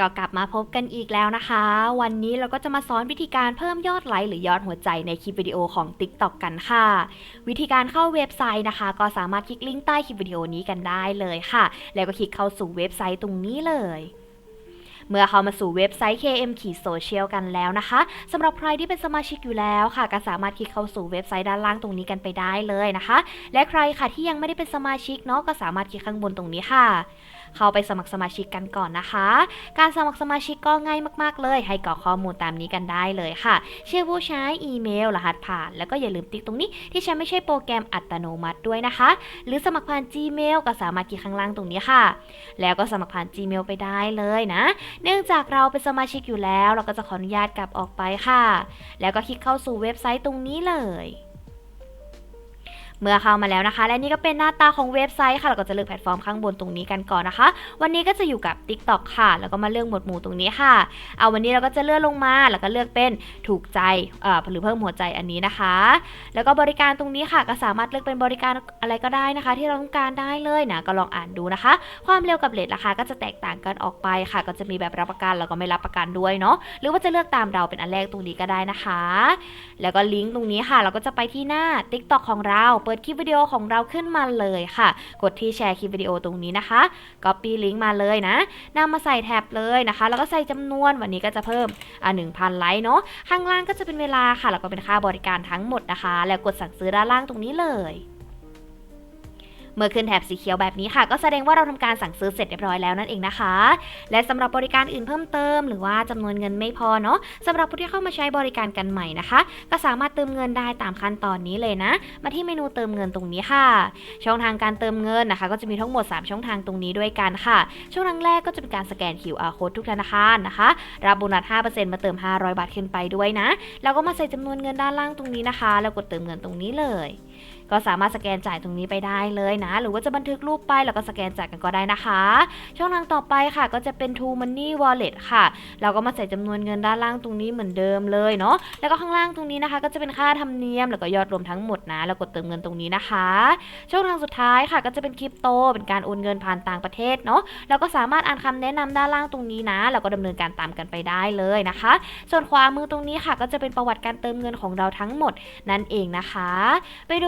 ก็กลับมาพบกันอีกแล้วนะคะ วันนี้เราก็จะมาสอนวิธีการเพิ่มยอดไลค์หรือยอดหัวใจในคลิปวิดีโอของ TikTok กันค่ะ วิธีการเข้าเว็บไซต์นะคะ ก็สามารถคลิกลิงก์ใต้คลิปวิดีโอนี้กันได้เลยค่ะ แล้วก็คลิกเข้าสู่เว็บไซต์ตรงนี้เลยเมื่อเข้ามาสู่เว็บไซต์ KM ขีดโซเชียลกันแล้วนะคะสำหรับใครที่เป็นสมาชิกอยู่แล้วค่ะ ก็สามารถคลิกเข้าสู่เว็บไซต์ด้านล่างตรงนี้กันไปได้เลยนะคะ และใครค่ะที่ยังไม่ได้เป็นสมาชิกเนาะก็สามารถคลิกข้างบนตรงนี้ค่ะเข้าไปสมัครสมาชิกกันก่อนนะคะ การสมัครสมาชิกก็ง่ายมากๆ เลย ให้กรอกข้อมูลตามนี้กันได้เลยค่ะ ชื่อผู้ใช้อีเมล รหัสผ่าน แล้วก็อย่าลืมติ๊กตรงนี้ที่ใช้ไม่ใช่โปรแกรมอัตโนมัติด้วยนะคะ หรือสมัครผ่าน Gmail ก็สามารถคลิกข้างล่างตรงนี้ค่ะ แล้วก็สมัครผ่าน Gmail ไปได้เลยนะ เนื่องจากเราเป็นสมาชิกอยู่แล้ว เราก็จะขออนุญาตกลับออกไปค่ะ แล้วก็คลิกเข้าสู่เว็บไซต์ตรงนี้เลย เมื่อเข้ามาแล้วนะคะ และนี่ก็เป็นหน้าตาของเว็บไซต์ค่ะ เราก็จะเลือกแพลตฟอร์มข้างบนตรงนี้กันก่อนนะคะ วันนี้ก็จะอยู่กับ TikTok ค่ะ แล้วก็มาเลือกหมวดหมู่ตรงนี้ค่ะ เอาวันนี้เราก็จะเลื่อนลงมา แล้วก็เลือกเป็นถูกใจหรือเพิ่มหัวใจอันนี้นะคะ แล้วก็บริการตรงนี้ค่ะ ก็สามารถเลือกเป็นบริการอะไรก็ได้นะคะ ที่เราต้องการได้เลยนะ ก็ลองอ่านดูนะคะ ความเร็วกับเลทราคาก็จะแตกต่างกันออกไปค่ะ ก็จะมีแบบรับประกันแล้วก็ไม่รับประกันด้วยเนาะ หรือว่าจะเลือกตามเราเป็นอันแรกตรงนี้ก็ได้นะคะ แล้วก็ลิงก์ตรงนี้ค่ะ เราก็จะไปที่หน้า TikTok ของเราปิดคลิปวิดีโอของเราขึ้นมาเลยค่ะ กดที่แชร์คลิปวิดีโอตรงนี้นะคะ Copy ลิงก์มาเลยนะนำมาใส่แท็บเลยนะคะ แล้วก็ใส่จำนวนวันนี้ก็จะเพิ่มอ่าหนึ่งพันไลค์เนาะข้างล่างก็จะเป็นเวลาค่ะ แล้วก็เป็นค่าบริการทั้งหมดนะคะ แล้วกดสั่งซื้อด้านล่างตรงนี้เลย เมื่อขึ้นแถบสีเขียวแบบนี้ค่ะ ก็แสดงว่าเราทำการสั่งซื้อเสร็จเรียบร้อยแล้วนั่นเองนะคะ และสำหรับบริการอื่นเพิ่มเติม หรือว่าจำนวนเงินไม่พอเนาะสำหรับผู้ที่เข้ามาใช้บริการกันใหม่นะคะ ก็สามารถเติมเงินได้ตามขั้นตอนนี้เลยนะ มาที่เมนูเติมเงินตรงนี้ค่ะ ช่องทางการเติมเงินนะคะ ก็จะมีทั้งหมด 3 ช่องทางตรงนี้ด้วยกันค่ะ ช่องทางแรกก็จะเป็นการสแกน QR code ทุกธนาคารนะคะ รับโบนัส 5%มาเติม 500 บาทขึ้นไปด้วยนะ แล้วก็มาใส่จำนวนเงินด้านล่างตรงนี้นะคะ แล้วกดเติมเงินตรงนี้เลย ก็สามารถสแกนจ่ายตรงนี้ไปได้เลยนะ หรือว่าจะบันทึกรูปไปแล้วก็สแกนจ่ายกันก็ได้นะคะ ช่องทางต่อไปค่ะก็จะเป็น True Money Wallet ค่ะ เราก็มาใส่จำนวนเงินด้านล่างตรงนี้เหมือนเดิมเลยเนาะแล้วก็ข้างล่างตรงนี้นะคะ ก็จะเป็นค่าธรรมเนียมแล้วก็ยอดรวมทั้งหมดนะแล้วกดเติมเงินตรงนี้นะคะ ช่องทางสุดท้ายค่ะก็จะเป็นคริปโต เป็นการโอนเงินผ่านต่างประเทศเนาะแล้วก็สามารถอ่านคำแนะนำด้านล่างตรงนี้นะแล้วก็ดำเนินการตามกันไปได้เลยนะคะ ส่วนขวามือตรงนี้ค่ะ ก็จะเป็นประวัติการเติมเงินของเราทั้งหมดนั่นเองนะคะ ไปดู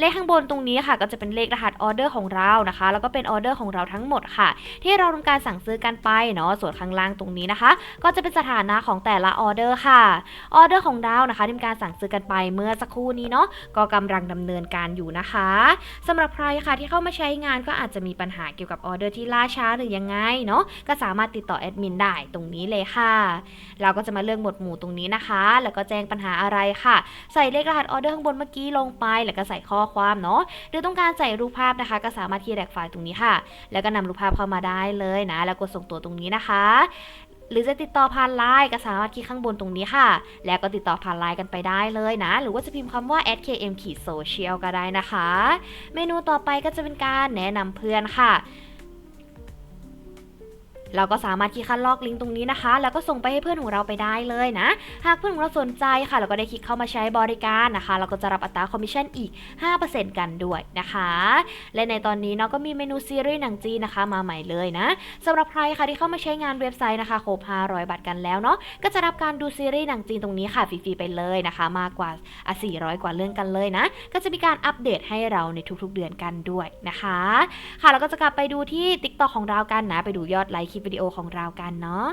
เลขข้างบนตรงนี้ค่ะ ก็จะเป็นเลขรหัสออเดอร์ของเรานะคะ แล้วก็เป็นออเดอร์ของเราทั้งหมดค่ะ ที่เราทำการสั่งซื้อกันไปเนาะส่วนข้างล่างตรงนี้นะคะ ก็จะเป็นสถานะของแต่ละออเดอร์ค่ะออเดอร์ของเรานะคะที่มีการสั่งซื้อกันไปเมื่อสักครู่นี้เนาะก็กำลังดำเนินการอยู่นะคะสำหรับใครค่ะที่เข้ามาใช้งานก็อาจจะมีปัญหาเกี่ยวกับออเดอร์ที่ล่าช้าหรือยังไงเนาะก็สามารถติดต่อแอดมินได้ตรงนี้เลยค่ะ เราก็จะมาเลือกหมวดหมู่ตรงนี้นะคะ แล้วก็แจ้งปัญหาอะไรค่ะ ใส่เลขรหัสออเดอร์ข้างบนเมื่อกี้ลงไป แล้วก็ใส่ข้อความเนาะหรือต้องการใส่รูปภาพนะคะ ก็สามารถที่แดกไฟล์ตรงนี้ค่ะ แล้วก็นำรูปภาพเข้ามาได้เลยนะ แล้วกดส่งตัวตรงนี้นะคะ หรือจะติดต่อผ่านไลน์ก็สามารถคลิกข้างบนตรงนี้ค่ะ แล้วก็ติดต่อผ่านไลน์กันไปได้เลยนะ หรือว่าจะพิมพ์คำว่า @km ขีด social ก็ได้นะคะ เมนูต่อไปก็จะเป็นการแนะนำเพื่อนค่ะ เราก็สามารถคลิกคัดลอกลิงก์ตรงนี้นะคะ แล้วก็ส่งไปให้เพื่อนของเราไปได้เลยนะ หากเพื่อนของเราสนใจค่ะ เราก็ได้คลิกเข้ามาใช้บริการนะคะ เราก็จะรับอัตราคอมมิชชั่นอีก 5%กันด้วยนะคะ และในตอนนี้เนาะก็มีเมนูซีรีส์หนังจีนนะคะ มาใหม่เลยนะสำหรับใครค่ะที่เข้ามาใช้งานเว็บไซต์นะคะครบ500 บาทกันแล้วเนาะก็จะรับการดูซีรีส์หนังจีนตรงนี้ค่ะฟรีๆไปเลยนะคะ มากกว่าอะ400 กว่าเรื่องกันเลยนะ ก็จะมีการอัปเดตให้เราในทุกๆ เดือนกันด้วยนะคะ ค่ะเราก็จะกลับไปดูที่ TikTok ของเรากันนะไปดูยอดไลค์คลิปลิปวิดีโอของเรากันเนาะ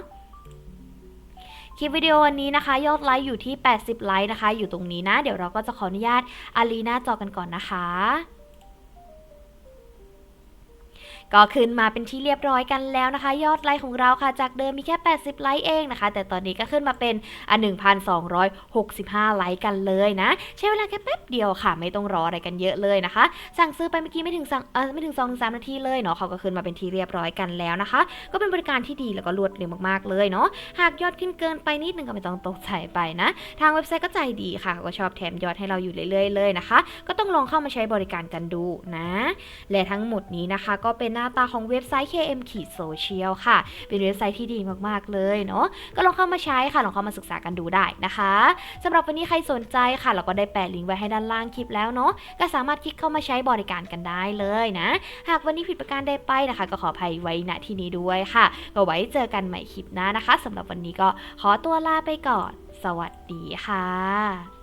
คลิปวิดีโอวันนี้นะคะ ยอดไลค์อยู่ที่ 80 ไลค์นะคะ อยู่ตรงนี้นะ เดี๋ยวเราก็จะขออนุญาตอาลีหน้าจอกันก่อนนะคะ ก็ขึ้นมาเป็นที่เรียบร้อยกันแล้วนะคะ ยอดไลค์ของเราค่ะ จากเดิมมีแค่ 80 ไลค์เองนะคะ แต่ตอนนี้ก็ขึ้นมาเป็นอะ1,265 ไลค์กันเลยนะ ใช้เวลาแค่แป๊บเดียวค่ะ ไม่ต้องรออะไรกันเยอะเลยนะคะ สั่งซื้อไปเมื่อกี้ไม่ถึงสั่งเออไม่ถึง2-3ถึงนาทีเลยเนาะเขาก็ขึ้นมาเป็นที่เรียบร้อยกันแล้วนะคะ ก็เป็นบริการที่ดีแล้วก็รวดเร็วมากๆเลยเนาะหากยอดขึ้นเกินไปนิดนึงก็ไม่ต้องตกใจไปนะ ทางเว็บไซต์ก็ใจดีค่ะ ก็ชอบแถมยอดให้เราอยู่เรื่อยๆเลยนะคะ ก็ต้องลองเข้ามาใช้บริการกันดูนะ และทั้งหมดนี้นะคะก็เป็นน้าตาของเว็บไซต์ KM ขีดโซเชียลค่ะ เป็นเว็บไซต์ที่ดีมากๆเลยเนาะก็ลองเข้ามาใช้ค่ะลองเข้ามาศึกษากันดูได้นะคะสำหรับวันนี้ใครสนใจค่ะ เราก็ได้แปะลิงก์ไว้ให้ด้านล่างคลิปแล้วเนาะก็สามารถคลิกเข้ามาใช้บริการกันได้เลยนะ หากวันนี้ผิดประการใดไปนะคะ ก็ขออภัยไว้ณที่นี้ด้วยค่ะ ก็ไว้เจอกันใหม่คลิปหน้านะคะสำหรับวันนี้ก็ขอตัวลาไปก่อน สวัสดีค่ะ